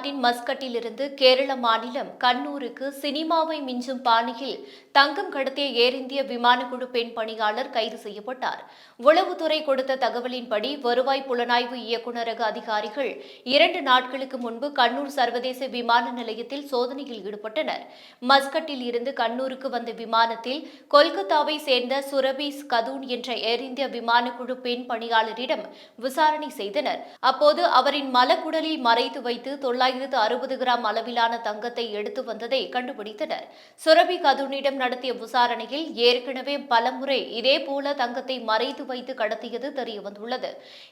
நாட்டின் மஸ்கட்டிலிருந்து கேரள மாநிலம் கண்ணூருக்கு சினிமாவை மிஞ்சும் பாணியில் தங்கம் கடத்திய ஏர் இந்திய விமானக்குழு பெண் பணியாளர் கைது செய்யப்பட்டார். உளவுத்துறை கொடுத்த தகவலின்படி வருவாய் புலனாய்வு இயக்குநரக அதிகாரிகள் இரண்டு நாட்களுக்கு முன்பு கண்ணூர் சர்வதேச விமான நிலையத்தில் சோதனையில் ஈடுபட்டனர். மஸ்கட்டில் இருந்து கண்ணூருக்கு வந்த விமானத்தில் கொல்கத்தாவை சேர்ந்த சுரபீஸ் கதூன் என்ற ஏர் இந்திய விமானக்குழு பெண் பணியாளரிடம் விசாரணை செய்தனர். அப்போது அவரின் மலக்குடலில் மறைத்து வைத்து தொள்ளாயிரத்து அறுபது கிராம் அளவிலான தங்கத்தை எடுத்து வந்ததை கண்டுபிடித்தனர். சுரபி கதுனிடம் நடத்திய விசாரணையில் ஏற்கனவே பலமுறை இதேபோல தங்கத்தை மறைத்து வைத்து கடத்தியது தெரியவந்துள்ளது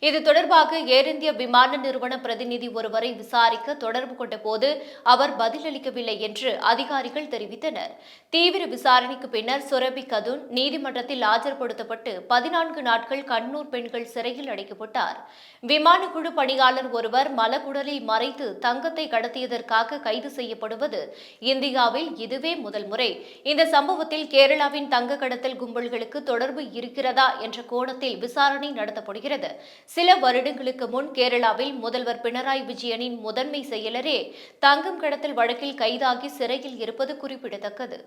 இது தொடர்பாக ஏர் இந்திய விமான நிறுவன பிரதிநிதி ஒருவரை விசாரிக்க தொடர்பு கொண்ட போது அவர் பதிலளிக்கவில்லை என்று அதிகாரிகள் தெரிவித்தனர். தீவிர விசாரணைக்கு பின்னர் சுரபி கதுன் நீதிமன்றத்தில் ஆஜர்படுத்தப்பட்டு பதினான்கு நாட்கள் கண்ணூர் பெண்கள் சிறையில் அடைக்கப்பட்டார். விமானக்குழு பணியாளர் ஒருவர் மலக்குடலில் மறைத்து தங்க தங்கத்தை கடத்தியதற்காக கைது செய்யப்படுவது இந்தியாவில் இதுவே முதல் முறை. இந்த சம்பவத்தில் கேரளாவின் தங்க கடத்தல் கும்பல்களுக்கு தொடர்பு இருக்கிறதா என்ற கோணத்தில் விசாரணை நடத்தப்படுகிறது. சில வருடங்களுக்கு முன் கேரளாவில் முதல்வர் பினராயி விஜயனின் முதன்மை செயலரே தங்கம் கடத்தல் வழக்கில் கைதாகி சிறையில் இருப்பது குறிப்பிடத்தக்கது.